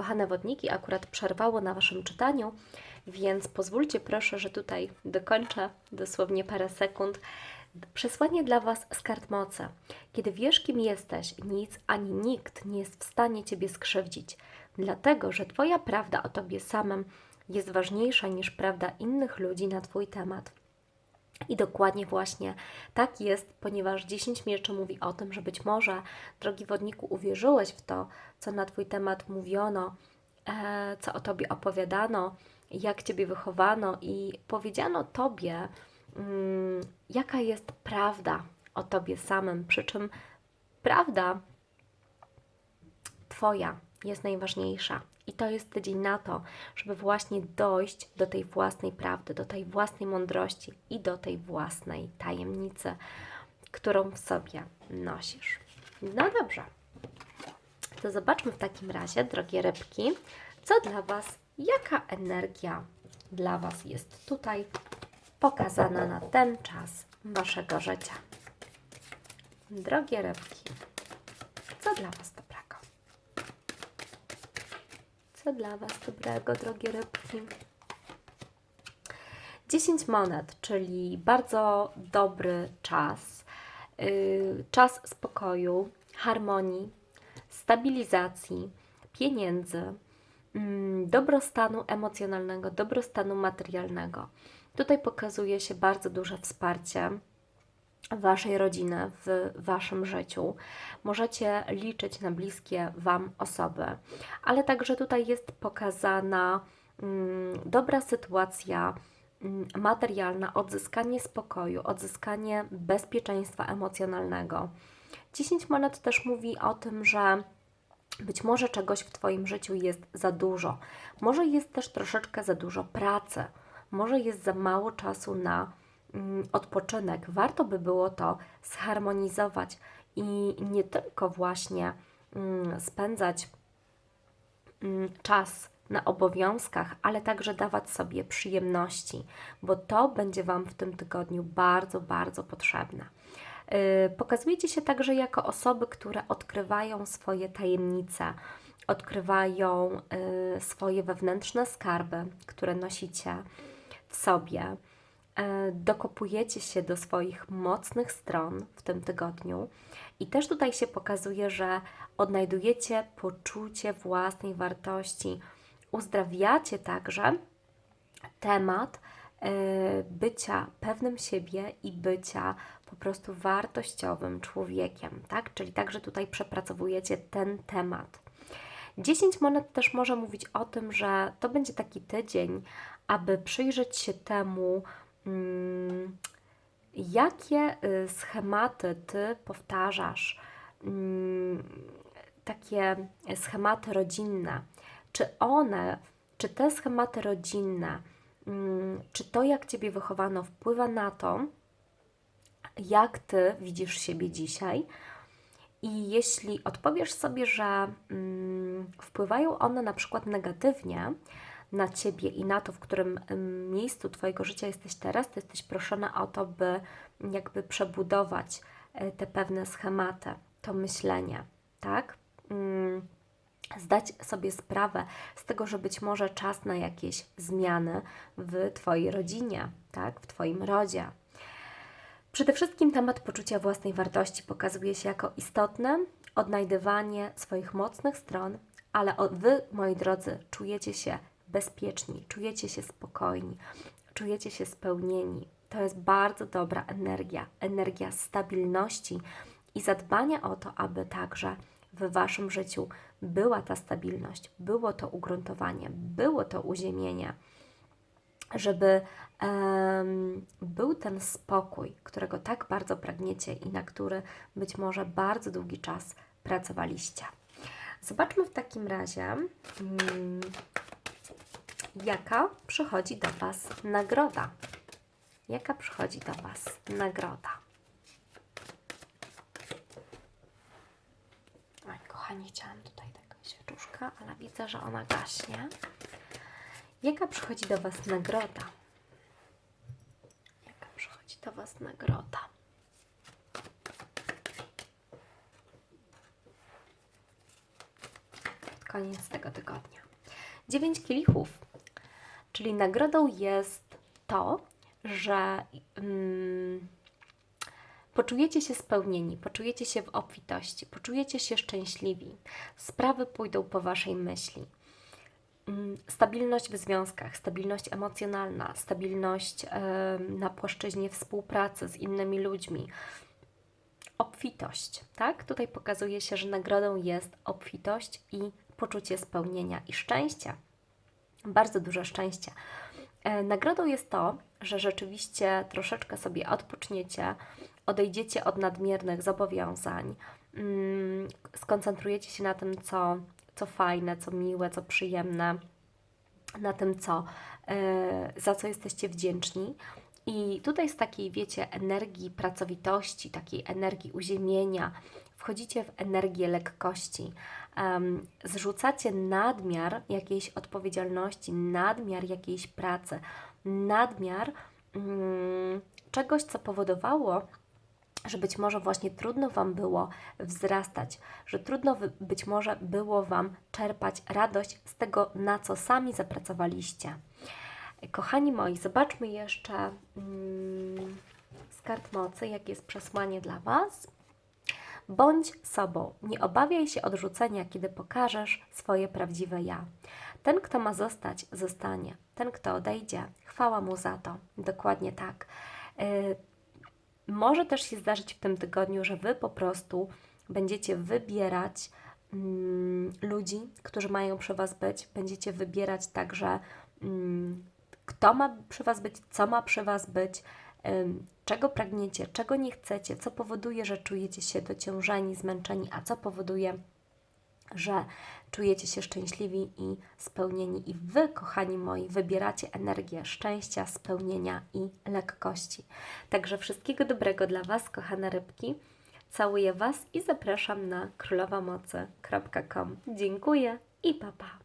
kochane wodniki, akurat przerwało na Waszym czytaniu, więc pozwólcie proszę, że tutaj dokończę dosłownie parę sekund. Przesłanie dla Was z kart mocy. Kiedy wiesz, kim jesteś, nic ani nikt nie jest w stanie Ciebie skrzywdzić, dlatego że Twoja prawda o Tobie samym jest ważniejsza niż prawda innych ludzi na Twój temat. I dokładnie właśnie tak jest, ponieważ 10 mieczy mówi o tym, że być może, drogi wodniku, uwierzyłeś w to, co na Twój temat mówiono, e, co o Tobie opowiadano, jak Ciebie wychowano i powiedziano Tobie, mm, jaka jest prawda o Tobie samym, przy czym prawda Twoja jest najważniejsza. I to jest tydzień na to, żeby właśnie dojść do tej własnej prawdy, do tej własnej mądrości i do tej własnej tajemnicy, którą w sobie nosisz. No dobrze. To zobaczmy w takim razie, drogie rybki, co dla Was, jaka energia dla Was jest tutaj pokazana na ten czas Waszego życia. Drogie rybki, co dla Was dobrego? Co dla Was dobrego, drogie rybki? 10 monet, czyli bardzo dobry czas. Yy, czas spokoju, harmonii, stabilizacji, pieniędzy, mm, dobrostanu emocjonalnego, dobrostanu materialnego. Tutaj pokazuje się bardzo duże wsparcie Waszej rodziny w Waszym życiu. Możecie liczyć na bliskie Wam osoby, ale także tutaj jest pokazana mm, dobra sytuacja mm, materialna, odzyskanie spokoju, odzyskanie bezpieczeństwa emocjonalnego. 10 monet też mówi o tym, że być może czegoś w Twoim życiu jest za dużo, może jest też troszeczkę za dużo pracy, może jest za mało czasu na odpoczynek. Warto by było to zharmonizować i nie tylko właśnie mm, spędzać mm, czas na obowiązkach, ale także dawać sobie przyjemności, bo to będzie Wam w tym tygodniu bardzo, bardzo potrzebne. Yy, Pokazujecie się także jako osoby, które odkrywają swoje tajemnice, odkrywają yy, swoje wewnętrzne skarby, które nosicie w sobie. Yy, Dokopujecie się do swoich mocnych stron w tym tygodniu i też tutaj się pokazuje, że odnajdujecie poczucie własnej wartości. Uzdrawiacie także temat e, bycia pewnym siebie i bycia po prostu wartościowym człowiekiem, tak? Czyli także tutaj przepracowujecie ten temat. 10 monet też może mówić o tym, że to będzie taki tydzień, aby przyjrzeć się temu, jakie y, schematy ty powtarzasz, mm, takie schematy rodzinne, czy one, czy te schematy rodzinne, mm, czy to, jak ciebie wychowano, wpływa na to, jak ty widzisz siebie dzisiaj. I jeśli odpowiesz sobie, że mm, wpływają one na przykład negatywnie na ciebie i na to, w którym ym, miejscu twojego życia jesteś teraz, to jesteś proszona o to, by jakby przebudować y, te pewne schematy, to myślenie, tak? Mm, zdać sobie sprawę z tego, że być może czas na jakieś zmiany w Twojej rodzinie, tak? w Twoim rodzie. Przede wszystkim temat poczucia własnej wartości pokazuje się jako istotne, odnajdywanie swoich mocnych stron, ale Wy, moi drodzy, czujecie się bezpieczni, czujecie się spokojni, czujecie się spełnieni. To jest bardzo dobra energia, energia stabilności i zadbania o to, aby także w Waszym życiu była ta stabilność, było to ugruntowanie, było to uziemienie, żeby em, był ten spokój, którego tak bardzo pragniecie i na który być może bardzo długi czas pracowaliście. Zobaczmy w takim razie, mm, jaka przychodzi do Was nagroda. Jaka przychodzi do Was nagroda? Oj, kochani, chciałam tutaj tego świeczuszka, ale widzę, że ona gaśnie. Jaka przychodzi do Was nagroda? Jaka przychodzi do Was nagroda? koniec tego tygodnia. Dziewięć kielichów, czyli nagrodą jest to, że mm, poczujecie się spełnieni, poczujecie się w obfitości, poczujecie się szczęśliwi, sprawy pójdą po Waszej myśli. Mm, Stabilność w związkach, stabilność emocjonalna, stabilność em, na płaszczyźnie współpracy z innymi ludźmi, obfitość, tak? Tutaj pokazuje się, że nagrodą jest obfitość i poczucie spełnienia i szczęścia. Bardzo dużo szczęścia. E, Nagrodą jest to, że rzeczywiście troszeczkę sobie odpoczniecie, odejdziecie od nadmiernych zobowiązań, mm, skoncentrujecie się na tym, co, co fajne, co miłe, co przyjemne, na tym, co, e, za co jesteście wdzięczni. I tutaj z takiej, wiecie, energii pracowitości, takiej energii uziemienia, wchodzicie w energię lekkości. Em, zrzucacie nadmiar jakiejś odpowiedzialności, nadmiar jakiejś pracy, nadmiar mm, czegoś, co powodowało, że być może właśnie trudno Wam było wzrastać, że trudno być może było Wam czerpać radość z tego, na co sami zapracowaliście. Kochani moi, zobaczmy jeszcze mm, z kart mocy, jakie jest przesłanie dla Was. Bądź sobą. Nie obawiaj się odrzucenia, kiedy pokażesz swoje prawdziwe ja. Ten, kto ma zostać, zostanie. Ten, kto odejdzie, chwała mu za to. Dokładnie tak. Y, może też się zdarzyć w tym tygodniu, że Wy po prostu będziecie wybierać mm, ludzi, którzy mają przy Was być. Będziecie wybierać także, mm, kto ma przy Was być, co ma przy Was być, czego pragniecie, czego nie chcecie, co powoduje, że czujecie się dociążeni, zmęczeni, a co powoduje, że czujecie się szczęśliwi i spełnieni. I Wy, kochani moi, wybieracie energię szczęścia, spełnienia i lekkości. Także wszystkiego dobrego dla Was, kochane rybki. Całuję Was i zapraszam na królowamocy.com. Dziękuję i pa pa!